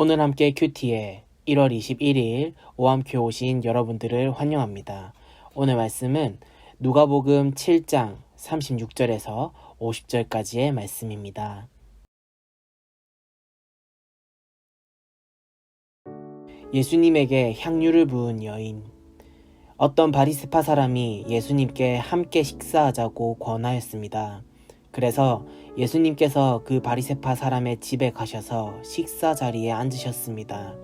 오늘 함께 큐티에 1월 21일 오함큐 오신 여러분들을 환영합니다. 오늘 말씀은 누가복음 7장 36절에서 50절까지의 말씀입니다. 예수님에게 향유를 부은 여인 어떤 바리스파 사람이 예수님께 함께 식사하자고 권하였습니다. 그래서 예수님께서 그 바리세파 사람의 집에 가셔서 식사 자리에 앉으셨습니다.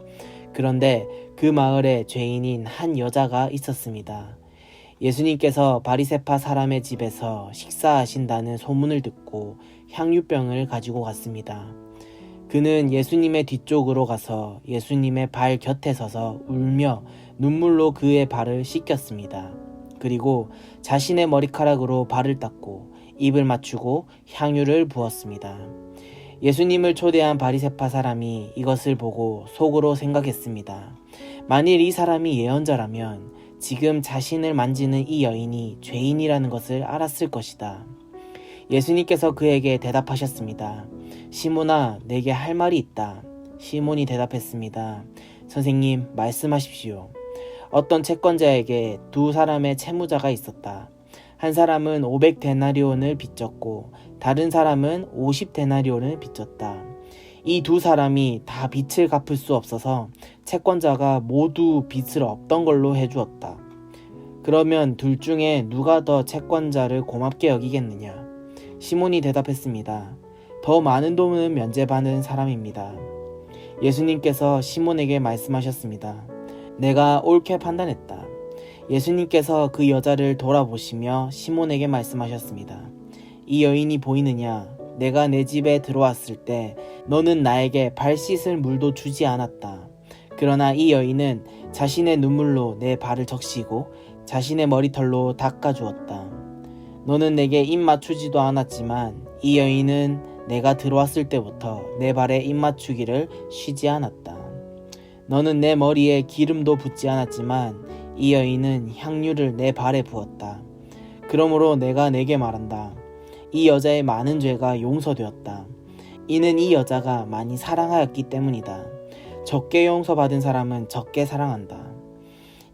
그런데 그 마을에 죄인인 한 여자가 있었습니다. 예수님께서 바리세파 사람의 집에서 식사하신다는 소문을 듣고 향유병을 가지고 갔습니다. 그는 예수님의 뒤쪽으로 가서 예수님의 발 곁에 서서 울며 눈물로 그의 발을 씻겼습니다. 그리고 자신의 머리카락으로 발을 닦고 입을 맞추고 향유를 부었습니다. 예수님을 초대한 바리세파 사람이 이것을 보고 속으로 생각했습니다. 만일 이 사람이 예언자라면 지금 자신을 만지는 이 여인이 죄인이라는 것을 알았을 것이다. 예수님께서 그에게 대답하셨습니다. 시몬아, 내게 할 말이 있다. 시몬이 대답했습니다. 선생님, 말씀하십시오. 어떤 채권자에게 두 사람의 채무자가 있었다. 한 사람은 500데나리온을 빚졌고 다른 사람은 50데나리온을 빚졌다. 이 두 사람이 다 빚을 갚을 수 없어서 채권자가 모두 빚을 없던 걸로 해주었다. 그러면 둘 중에 누가 더 채권자를 고맙게 여기겠느냐? 시몬이 대답했습니다. 더 많은 돈을 면제받는 사람입니다. 예수님께서 시몬에게 말씀하셨습니다. 내가 옳게 판단했다. 예수님께서 그 여자를 돌아보시며 시몬에게 말씀하셨습니다. 이 여인이 보이느냐? 내가 내 집에 들어왔을 때 너는 나에게 발 씻을 물도 주지 않았다. 그러나 이 여인은 자신의 눈물로 내 발을 적시고 자신의 머리털로 닦아주었다. 너는 내게 입 맞추지도 않았지만 이 여인은 내가 들어왔을 때부터 내 발에 입 맞추기를 쉬지 않았다. 너는 내 머리에 기름도 붓지 않았지만 이 여인은 향유를 내 발에 부었다. 그러므로 내가 내게 말한다. 이 여자의 많은 죄가 용서되었다. 이는 이 여자가 많이 사랑하였기 때문이다. 적게 용서받은 사람은 적게 사랑한다.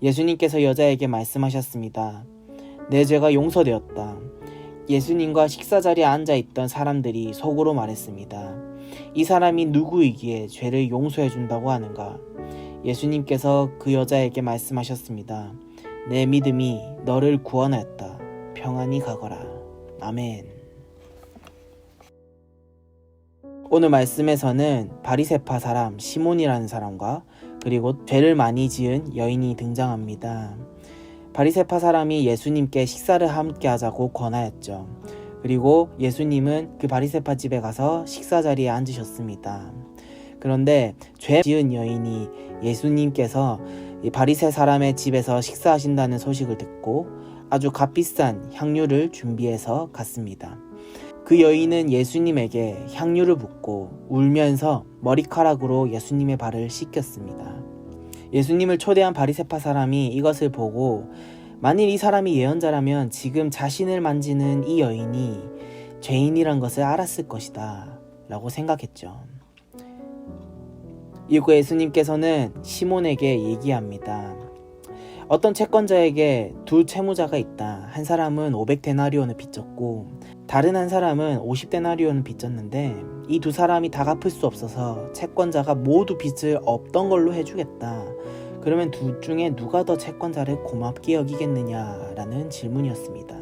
예수님께서 여자에게 말씀하셨습니다. 내 죄가 용서되었다. 예수님과 식사 자리에 앉아 있던 사람들이 속으로 말했습니다. 이 사람이 누구이기에 죄를 용서해 준다고 하는가? 예수님께서 그 여자에게 말씀하셨습니다. 내 믿음이 너를 구원하였다. 평안히 가거라. 아멘. 오늘 말씀에서는 바리세파 사람 시몬이라는 사람과 그리고 죄를 많이 지은 여인이 등장합니다. 바리세파 사람이 예수님께 식사를 함께 하자고 권하였죠. 그리고 예수님은 그 바리세파 집에 가서 식사 자리에 앉으셨습니다. 그런데 죄 지은 여인이 예수님께서 바리새 사람의 집에서 식사하신다는 소식을 듣고 아주 값비싼 향유를 준비해서 갔습니다. 그 여인은 예수님에게 향유를 붓고 울면서 머리카락으로 예수님의 발을 씻겼습니다. 예수님을 초대한 바리세파 사람이 이것을 보고 만일 이 사람이 예언자라면 지금 자신을 만지는 이 여인이 죄인이란 것을 알았을 것이다 라고 생각했죠. 이후 예수님께서는 시몬에게 얘기합니다. 어떤 채권자에게 두 채무자가 있다. 한 사람은 500데나리온을 빚졌고 다른 한 사람은 50데나리온을 빚졌는데 이 두 사람이 다 갚을 수 없어서 채권자가 모두 빚을 없던 걸로 해주겠다. 그러면 둘 중에 누가 더 채권자를 고맙게 여기겠느냐라는 질문이었습니다.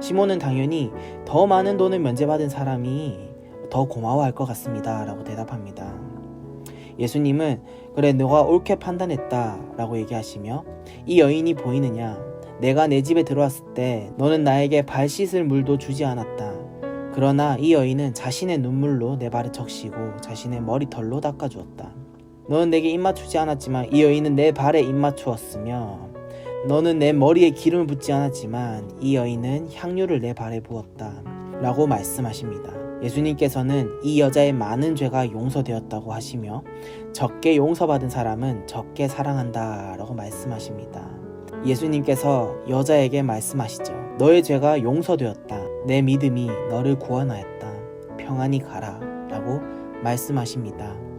시몬은 당연히 더 많은 돈을 면제받은 사람이 더 고마워할 것 같습니다. 라고 대답합니다. 예수님은 그래 너가 옳게 판단했다 라고 얘기하시며 이 여인이 보이느냐 내가 내 집에 들어왔을 때 너는 나에게 발 씻을 물도 주지 않았다. 그러나 이 여인은 자신의 눈물로 내 발을 적시고 자신의 머리털로 닦아주었다. 너는 내게 입맞추지 않았지만 이 여인은 내 발에 입맞추었으며 너는 내 머리에 기름을 붓지 않았지만 이 여인은 향유를 내 발에 부었다. 라고 말씀하십니다. 예수님께서는 이 여자의 많은 죄가 용서되었다고 하시며 적게 용서받은 사람은 적게 사랑한다 라고 말씀하십니다. 예수님께서 여자에게 말씀하시죠. 너의 죄가 용서되었다. 내 믿음이 너를 구원하였다. 평안히 가라 라고 말씀하십니다.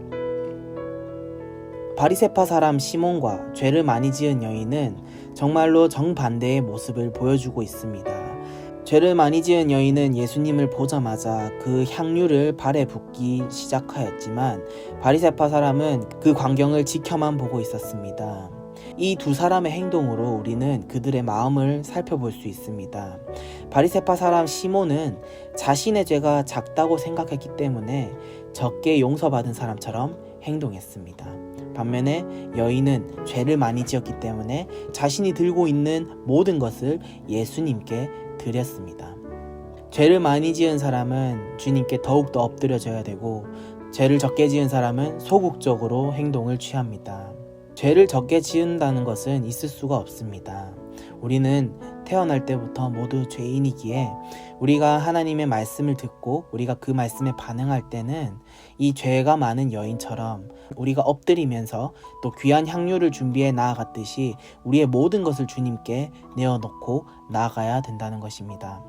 바리세파 사람 시몬과 죄를 많이 지은 여인은 정말로 정반대의 모습을 보여주고 있습니다. 죄를 많이 지은 여인은 예수님을 보자마자 그 향유를 발에 붓기 시작하였지만 바리세파 사람은 그 광경을 지켜만 보고 있었습니다. 이 두 사람의 행동으로 우리는 그들의 마음을 살펴볼 수 있습니다. 바리세파 사람 시몬은 자신의 죄가 작다고 생각했기 때문에 적게 용서받은 사람처럼 행동했습니다. 반면에 여인은 죄를 많이 지었기 때문에 자신이 들고 있는 모든 것을 예수님께 드렸습니다. 죄를 많이 지은 사람은 주님께 더욱더 엎드려져야 되고 죄를 적게 지은 사람은 소극적으로 행동을 취합니다. 죄를 적게 지은다는 것은 있을 수가 없습니다. 우리는 태어날 때부터 모두 죄인이기에 우리가 하나님의 말씀을 듣고 우리가 그 말씀에 반응할 때는 이 죄가 많은 여인처럼 우리가 엎드리면서 또 귀한 향유를 준비해 나아갔듯이 우리의 모든 것을 주님께 내어놓고 나아가야 된다는 것입니다.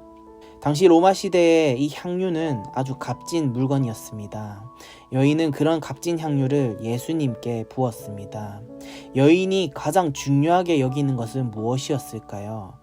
당시 로마 시대에 이 향유는 아주 값진 물건이었습니다. 여인은 그런 값진 향유를 예수님께 부었습니다. 여인이 가장 중요하게 여기는 것은 무엇이었을까요?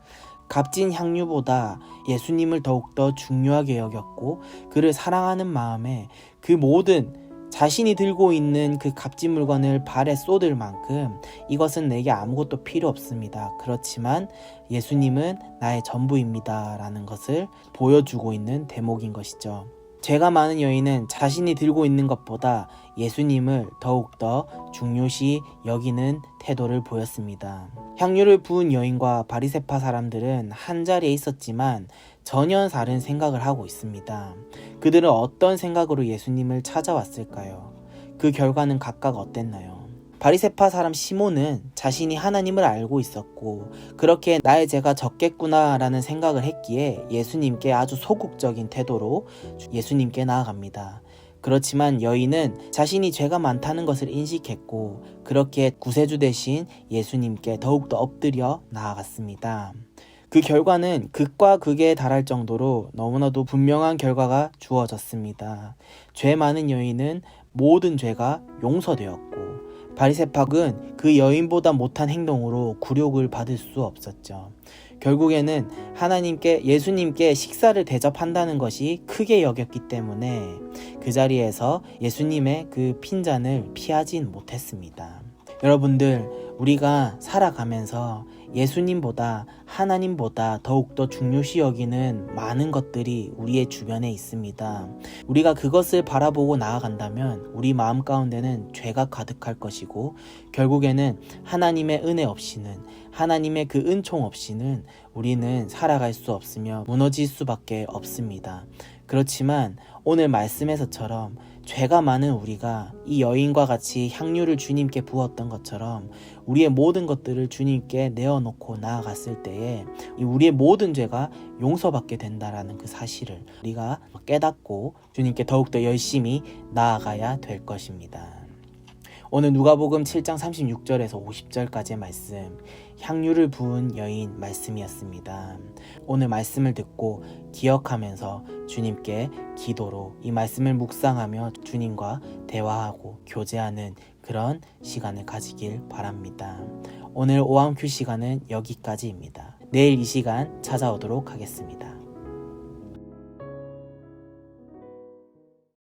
값진 향유보다 예수님을 더욱더 중요하게 여겼고 그를 사랑하는 마음에 그 모든 자신이 들고 있는 그 값진 물건을 발에 쏟을 만큼 이것은 내게 아무것도 필요 없습니다. 그렇지만 예수님은 나의 전부입니다. 라는 것을 보여주고 있는 대목인 것이죠. 죄가 많은 여인은 자신이 들고 있는 것보다 예수님을 더욱더 중요시 여기는 태도를 보였습니다. 향유를 부은 여인과 바리세파 사람들은 한 자리에 있었지만 전혀 다른 생각을 하고 있습니다. 그들은 어떤 생각으로 예수님을 찾아왔을까요? 그 결과는 각각 어땠나요? 바리세파 사람 시몬은 자신이 하나님을 알고 있었고 그렇게 나의 죄가 적겠구나라는 생각을 했기에 예수님께 아주 소극적인 태도로 예수님께 나아갑니다. 그렇지만 여인은 자신이 죄가 많다는 것을 인식했고 그렇게 구세주 대신 예수님께 더욱더 엎드려 나아갔습니다. 그 결과는 극과 극에 달할 정도로 너무나도 분명한 결과가 주어졌습니다. 죄 많은 여인은 모든 죄가 용서되었고 바리세팍은 그 여인보다 못한 행동으로 굴욕을 받을 수 없었죠. 결국에는 하나님께 예수님께 식사를 대접한다는 것이 크게 여겼기 때문에 그 자리에서 예수님의 그 핀잔을 피하진 못했습니다. 여러분들 우리가 살아가면서 예수님보다 하나님보다 더욱더 중요시 여기는 많은 것들이 우리의 주변에 있습니다. 우리가 그것을 바라보고 나아간다면 우리 마음 가운데는 죄가 가득할 것이고 결국에는 하나님의 은혜 없이는 하나님의 그 은총 없이는 우리는 살아갈 수 없으며 무너질 수밖에 없습니다. 그렇지만 오늘 말씀에서처럼 죄가 많은 우리가 이 여인과 같이 향유를 주님께 부었던 것처럼 우리의 모든 것들을 주님께 내어놓고 나아갔을 때에 우리의 모든 죄가 용서받게 된다라는 그 사실을 우리가 깨닫고 주님께 더욱더 열심히 나아가야 될 것입니다. 오늘 누가복음 7장 36절에서 50절까지의 말씀 향유를 부은 여인 말씀이었습니다. 오늘 말씀을 듣고 기억하면서 주님께 기도로 이 말씀을 묵상하며 주님과 대화하고 교제하는 그런 시간을 가지길 바랍니다. 오늘 오함 큐 시간은 여기까지입니다. 내일 이 시간 찾아오도록 하겠습니다.